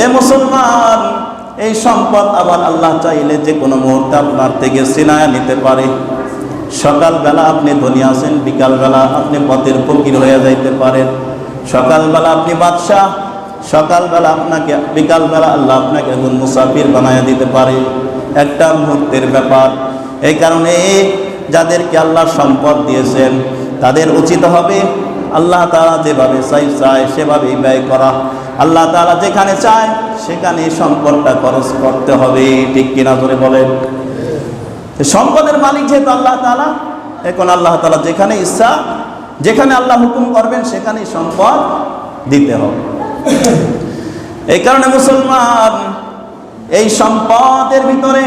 এ মুসলমান, এই সম্পদ আবার আল্লাহ চাইলে যে কোনো মুহূর্তে আপনার থেকে সিনায়া নিতে পারে। সকালবেলা আপনি ধনী আছেন, বিকালবেলা আপনি পথের ফকির হয়ে যাইতে পারেন। সকালবেলা আপনি বাদশাহ, সকালবেলা আপনাকে, বিকালবেলা আল্লাহ আপনাকে একজন মুসাফির বানায় দিতে পারে। একটা মুহূর্তের ব্যাপার। এই কারণে যাদেরকে আল্লাহ সম্পদ দিয়েছেন, তাদের উচিত হবে আল্লাহ তারা যেভাবে চাই, চায় সেভাবেই ব্যয় করা। আল্লাহ তারা যেখানে চায় সেখানে সম্পদটা খরচ করতে হবে। ঠিক কিনা ধরে বলেন? সম্পদের মালিক যেহেতু আল্লাহ তালা এখন আল্লাহ তালা যেখানে ইচ্ছা, যেখানে আল্লাহ হুকুম করবেন, সেখানেই সম্পদ দিতে হবে। এই কারণে মুসলমান, এই সম্পদের ভিতরে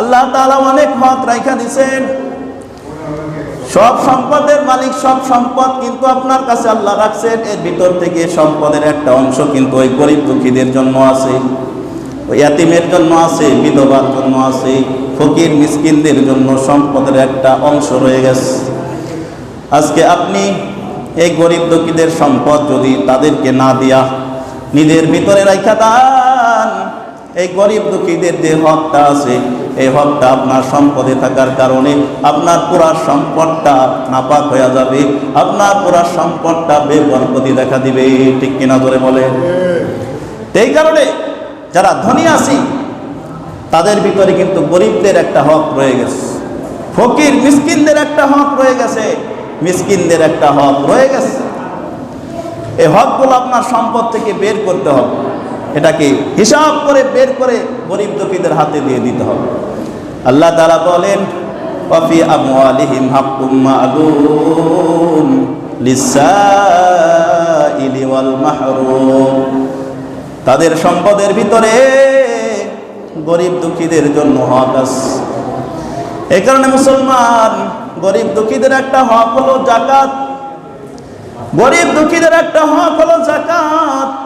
আল্লাহ তালা অনেক হক রাইখা দিছেন। সব সম্পদের মালিক, সব সম্পদ কিন্তু আপনার কাছে আল্লাহ রাখছেন। এর ভিতর থেকে সম্পদের একটা অংশ কিন্তু ওই গরিব দুঃখীদের জন্য আছে, ওই ইয়াতিমের জন্য আছে, বিধবার জন্য আছে, ফকির মিসকিনদের জন্য সম্পদের একটা অংশ রয়ে গেছে। আজকে আপনি এই গরিব দুঃখীদের সম্পদ যদি তাদেরকে না দিয়া নিজের ভিতরে রাখা দান, এই গরিব দুঃখীদের যে হকটা আছে এই হকটা আপনার সম্পদে থাকার কারণে আপনার পুরা সম্পদটা নাপাক হয়ে যাবে, আপনার পুরা সম্পদটা বেবরকতি দেখা দিবে, ঠিক কিনা ধরে বলে? এই কারণে যারা ধনী আছি, তাদের ভিতরে কিন্তু গরিবদের একটা হক রয়ে গেছে, ফকির মিসকিনদের একটা হক রয়ে গেছে, মিসকিনদের একটা হক রয়ে গেছে। এই হকগুলো আপনার সম্পদ থেকে বের করতে হবে। এটাকে হিসাব করে বের করে গরিব দুঃখীদের হাতে দিয়ে দিতে হবে। আল্লাহ তারা বলেন কফি আমওয়ালিহিম হাক্কুম মা'লুম লিসাইলি মাহরুম তাদের সম্পদের ভিতরে গরিব দুঃখীদের জন্য হক আছে। এই কারণে মুসলমান, গরিব দুঃখীদের একটা হক হলো জাকাত। গরিব দুঃখীদের একটা হক হলো জাকাত।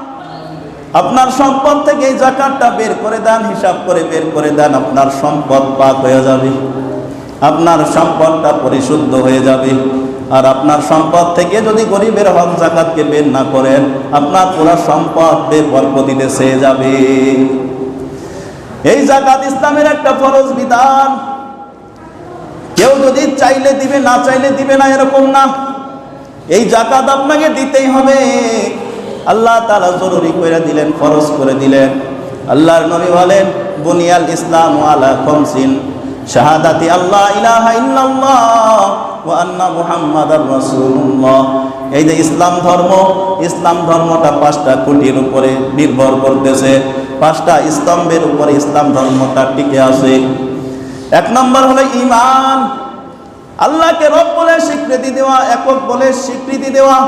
আপনার সম্পদ থেকে জাকাতটা বের করে দেন, হিসাব করে বের করে দেন, আপনার সম্পদ পাক হয়ে যাবে। আপনার সম্পদটা পরিশুদ্ধ হয়ে যাবে। আর আপনার সম্পদ থেকে যদি গরিবের হক জাকাতকে বের না করেন, আপনার পুরো সম্পদ বেবরকতিতে সে যাবে। এই জাকাত ইসলামের একটা ফরজ বিধান। কেউ যদি চাইলে দিবে, না চাইলে দিবে না, এরকম না। এই জাকাত আপনাকে দিতেই হবে। আল্লাহ তালা জরুরি করে দিলেন, ফরজ করে দিলেন। আল্লাহর নবী বলেন, বুনিয়াল ইসলাম আলা খমসিন। শাহাদাতি আল্লাহ ইলাহা ইল্লাল্লাহ ওয়া আন্না মুহাম্মাদার রাসূলুল্লাহ। এই যে ইসলাম ধর্ম, ইসলাম ধর্মটা পাঁচটা কোটির উপরে নির্ভর করতেছে। পাঁচটা স্তম্ভের উপরে ইসলাম ধর্মটা টিকে আছে। এক নম্বর হলো ঈমান। আল্লাহকে রব বলে স্বীকৃতি দেওয়া, একক বলে স্বীকৃতি দেওয়া।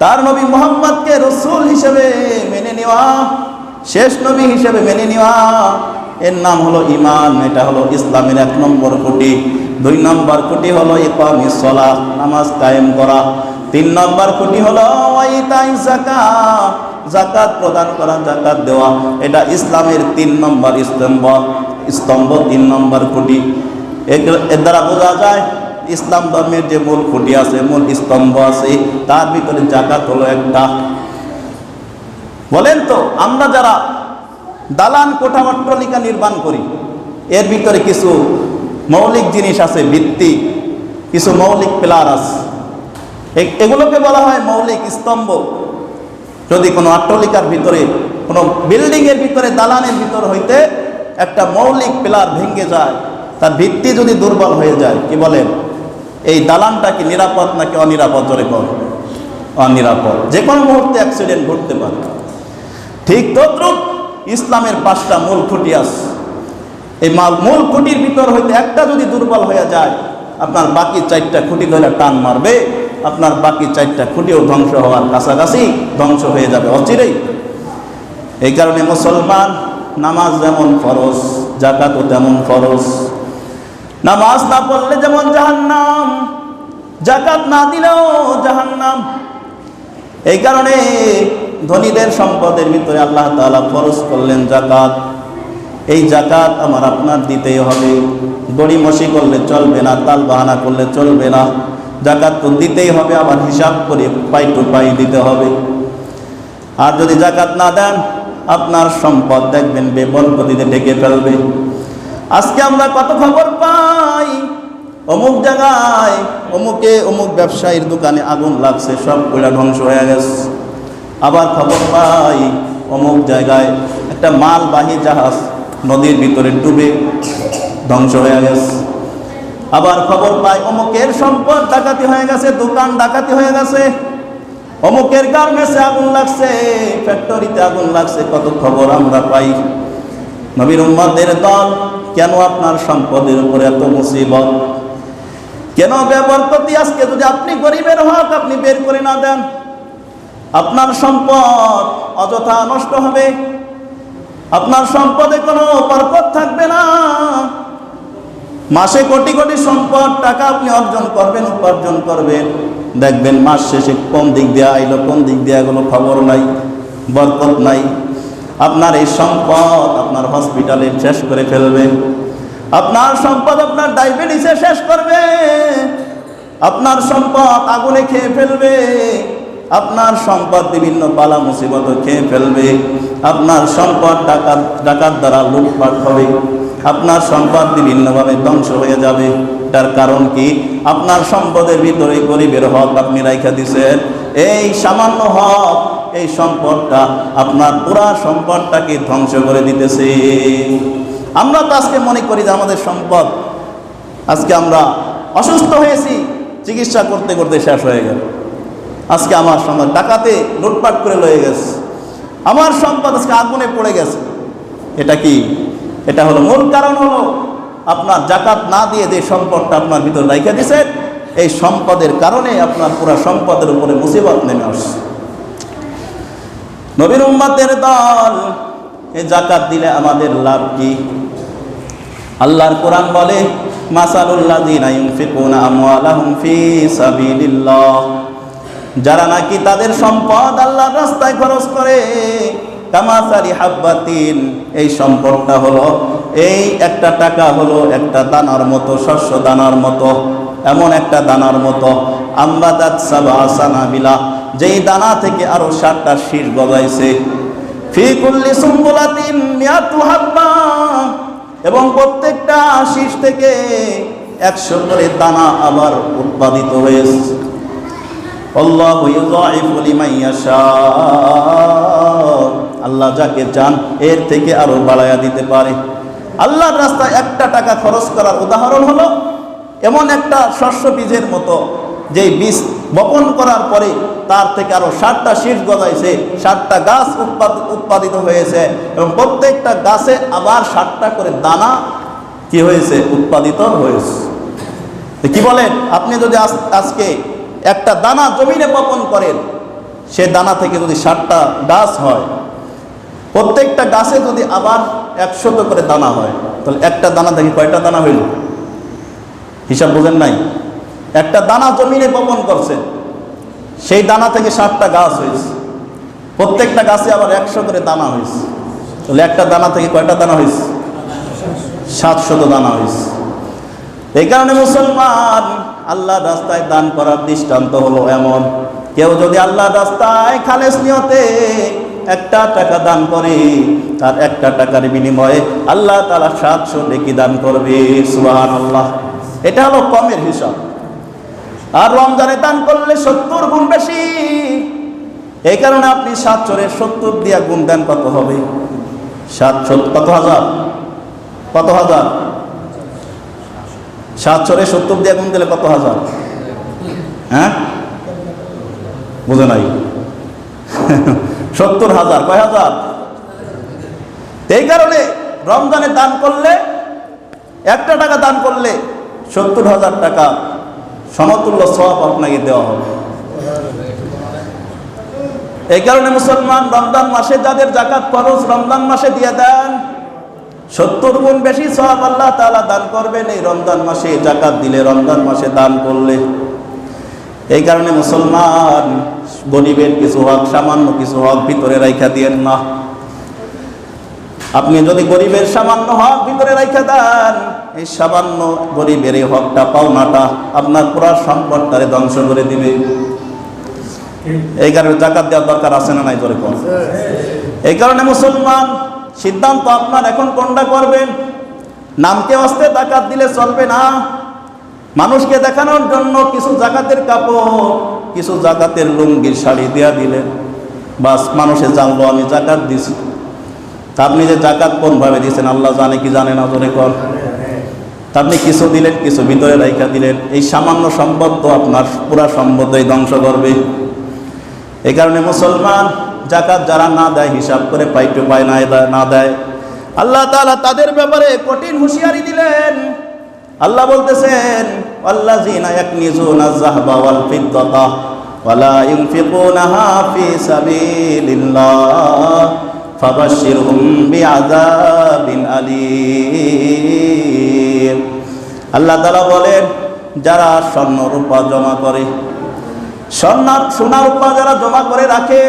তার নবী মোহাম্মদকে রসুল হিসেবে মেনে নেওয়া, শেষ নবী হিসেবে মেনে নেওয়া, এর নাম হলো ইমান এটা হলো ইসলামের এক নম্বর কোটি দুই নম্বর কোটি হলো ইকামি সলা নামাজ কায়েম করা। তিন নম্বর কোটি হলো জাকাত প্রদান করা জাকাত দেওয়া। এটা ইসলামের তিন নম্বর স্তম্ভ স্তম্ভ তিন নম্বর কোটি এর দ্বারা বোঝা যায় ইসলাম ধর্মের যে মূল খুঁটি আছে, মূল স্তম্ভ আছে, তার ভিতরে জাকাত হলো একটা। বলেন তো, আমরা যারা দালান কোঠামট্টলিকা নির্মাণ করি, এর ভিতরে কিছু মৌলিক জিনিস আছে, ভিত্তি, কিছু মৌলিক পিলার আছে। এগুলোকে বলা হয় মৌলিক স্তম্ভ। যদি কোনো আট্টলিকার ভিতরে, কোনো বিল্ডিংয়ের ভিতরে, দালানের ভিতর হইতে একটা মৌলিক পিলার ভেঙে যায়, তার ভিত্তি যদি দুর্বল হয়ে যায়, কি বলেন? এই দালানটা কি নিরাপদ নাকি অনিরাপদ? জোরে কর অনিরাপদ। যে কোনো মুহূর্তে অ্যাক্সিডেন্ট ঘটতে পারে। ঠিক তদ্রুপ ইসলামের পাঁচটা মূল খুঁটি আছে এই মা- মূল খুঁটির ভিতর হইতে একটা যদি দুর্বল হয়ে যায়, আপনার বাকি চারটা খুঁটি ধরে টান মারবে। আপনার বাকি চারটা খুঁটিও ধ্বংস হওয়ার কাছাকাছি ধ্বংস হয়ে যাবে অচিরেই। এই কারণে মুসলমান নামাজ যেমন ফরজ জাকাতও তেমন ফরজ। নামাজ না পড়লে যেমন জাহান্নাম জাকাত না দিলেও জাহান্নাম। এই কারণে ধনীদের সম্পদের ভিতরে আল্লাহ তালা ফরজ করলেন জাকাত এই জাকাত আমার আপনার দিতেই হবে। গড়িমসি করলে চলবে না, তাল বাহানা করলে চলবে না। জাকাত তো দিতেই হবে, আবার হিসাব করে পাই টু পাই দিতে হবে। আর যদি জাকাত না দেন, আপনার সম্পদ দেখবেন বেবরকতিতে ঢেকে ফেলবে। আজকে আমরা কত খবর পাই? অমুক জায়গায় অমুকে অমুক ব্যবসায়ীর দোকানে আগুন লাগছে, সব কইরা ধ্বংস হয়ে গেছে। আবার খবর পাই, অমুক জায়গায় একটা মালবাহী জাহাজ নদীর ভিতরে ডুবে ধ্বংস হয়ে গেছে। আবার খবর পাই, অমুকের সম্পদ ডাকাতি হয়ে গেছে, দোকান ডাকাতি হয়ে গেছে। অমুকের গার্মেন্টসে আগুন লাগছে ফ্যাক্টরিতে আগুন লাগছে, কত খবর আমরা পাই। নবীর উম্মাদের দল কেন আপনার সম্পদের উপরে এত মুসিবত? কেন ব্যবহার করতে আজকে যদি আপনি গরিবের হক আপনি বের করে না দেন? আপনার সম্পদ অযথা নষ্ট হবে। আপনার সম্পদে কোনো বরকত থাকবে না। মাসে কোটি কোটি সম্পদ, টাকা আপনি অর্জন করবেন, উপার্জন করবেন। দেখবেন মাস শেষে কোন দিক দিয়ে আইলো, কোন দিক দিয়ে গেলো, খবর নাই, বরকত নাই। আপনার এই সম্পদ আপনার হসপিটালে শেষ করে ফেলবে। আপনার সম্পদ আপনার ডায়াবেটিসে শেষ করবে। আপনার সম্পদ আগুনে খেয়ে ফেলবে। আপনার সম্পদ বিভিন্ন পালা মুসিবত খেয়ে ফেলবে। আপনার সম্পদ টাকার টাকার দ্বারা লুটপাট হবে। আপনার সম্পদ বিভিন্নভাবে ধ্বংস হয়ে যাবে। তার কারণ কি? আপনার সম্পদের ভিতরে গরিবের হক আপনি রাইখা দিছেন। এই সামান্য হক এই সম্পদটা আপনার পুরা সম্পদটাকে ধ্বংস করে দিতেছে। আমরা তো আজকে মনে করি যে আমাদের সম্পদ, আজকে আমরা অসুস্থ হয়েছি, চিকিৎসা করতে করতে শেষ হয়ে গেল। আজকে আমার সম্পদ ডাকাতে লুটপাট করে লয়ে গেছে। আমার সম্পদ আজকে আগুনে পড়ে গেছে। এটা কি? এটা হলো মূল কারণ হলো আপনার জাকাত না দিয়ে যে সম্পদটা আপনার ভিতর রাইখা দিছেন এই সম্পদের কারণে আপনার পুরা সম্পদের উপরে মুসিবত নেমে আসছে। নবীর উম্মাদের দল এই জাকাত দিলে আমাদের লাভ কি? আল্লাহর কোরআন বলে যারা নাকি তাদের সম্পদ আল্লাহর রাস্তায় খরচ করে কামাসারি হাব্বাতিন, এই সম্পদটা হলো, এই একটা টাকা হলো একটা দানার মতো, শস্য দানার মতো, এমন একটা দানার মতো। আম্বাদাত সাবা সানাবিলা যেই দানা থেকে আরও সাতটা শীষ গজাইছে। ফি কুল্লি সুম্বুলাতিন মিয়াতু হাব্বা। এবং প্রত্যেকটা শীষ থেকে একশো করে দানা আবার উৎপাদিত হয়েছে। আল্লাহু যাকে চান, এর থেকে আরও বাড়ায়া দিতে পারে। আল্লাহর রাস্তায় একটা টাকা খরচ করার উদাহরণ হলো, এমন একটা শস্য বীজের মতো, যেই বীজ বপন করার পরে তার থেকে আরও ষাটটা শীষ গজাইছে ষাটটা গাছ উৎপাদ- উৎপাদিত হয়েছে এবং প্রত্যেকটা গাছে আবার ষাটটা করে দানা কি হয়েছে? উৎপাদিত হয়েছে। কি বলেন? আপনি যদি আজ- আজকে একটা দানা জমিনে বপন করেন, সে দানা থেকে যদি ষাটটা গাছ হয়, প্রত্যেকটা গাছে যদি আবার একশত করে দানা হয়, তাহলে একটা দানা থেকে কয়টা দানা হইল? হিসাব বোঝেন নাই? একটা দানা জমিনে বপন করছেন সেই দানা থেকে ষাটটা গাছ হয়েছে। প্রত্যেকটা গাছে আবার একশো করে দানা হয়েছে। তাহলে একটা দানা থেকে কয়টা দানা হয়েছে? সাতশত দানা হয়েছে। এই কারণে মুসলমান আল্লাহ রাস্তায় দান করার দৃষ্টান্ত হলো এমন। কেউ যদি আল্লাহ রাস্তায় খালেস নিয়তে একটা টাকা দান করে, তার একটা টাকার বিনিময়ে আল্লাহ তারা সাতশো নেকি দান করবে সুবাহান আল্লাহ এটা হলো কমের হিসাব। আর রমজানে দান করলে সত্তর গুণ বেশি। এই কারণে আপনি সাতশোরের সত্তর দিয়া গুণ দেন কত হবে? সাতশো কত হাজার? কত হাজার? সাত সাতশোরে সত্তর দিয়ে গুণ দিলে কত হাজার? হ্যাঁ? বুঝে নাই? সত্তর হাজার, কয় হাজার? এই কারণে রমজানে দান করলে, একটা টাকা দান করলে সত্তর হাজার টাকা সমতুল্য সব আপনাকে দেওয়া হবে। এই কারণে মুসলমান রমজান মাসে যাদের জাকাত খরচ রমজান মাসে দিয়ে দেন, সত্তর গুণ বেশি সব আল্লাহ তাআলা দান করবেন এই রমজান মাসে জাকাত দিলে রমজান মাসে দান করলে। এই কারণে মুসলমান গরিবের কিছু হক, সামান্য কিছু হক ভিতরে রাইখা দিয়েন না। আপনি যদি গরিবের সামান্য হক ভিতরে রাইখা দেন এই সামান্য গরিবের এই হকটা পাওনাটা আপনার পুরা সম্পদটারে ধ্বংস করে দিবে। এই কারণে জাকাত দেওয়ার দরকার আছে না নাই জোরে কোন? এই কারণে মুসলমান, সিদ্ধান্ত আপনার এখন কোনটা করবেন? নামকে আসতে ডাকাত দিলে চলবে না। মানুষকে দেখানোর জন্য কিছু জাকাতের কাপড়, কিছু জাকাতের লুঙ্গির শাড়ি দেয়া দিলেন। বাস মানুষে জানলো, আমি জাকাত দিছি। আপনি যে জাকাত কোনভাবে দিয়েছেন আল্লাহ জানে কি জানে না, জোরে কর আপনি কিছু দিলেন, কিছু ভিতরে রাইখা দিলেন। এই সামান্য সম্পদ তো আপনার পুরা সম্পদই ধ্বংস করবে। এই কারণে মুসলমান জাকাত যারা না দেয়, হিসাব করে পাইটু পায় না না দেয়। আল্লাহ তালা তাদের ব্যাপারে কঠিন হুঁশিয়ারি দিলেন। আল্লাহ বলতেছেন আল্লাহ আল্লাযীনা ইয়াকনিজুনা আয-যাহাবা ওয়াল ফিদ্দাতা ওয়ালা ইউনফিকুনাহা ফি সাবিলিল্লাহ, ফাবাশশিরহুম বিআযাবিন আলীম। আল্লাহ তালা বলেন, যারা স্বর্ণ রূপা জমা করে স্বর্ণ সোনা রূপা যারা জমা করে রাখে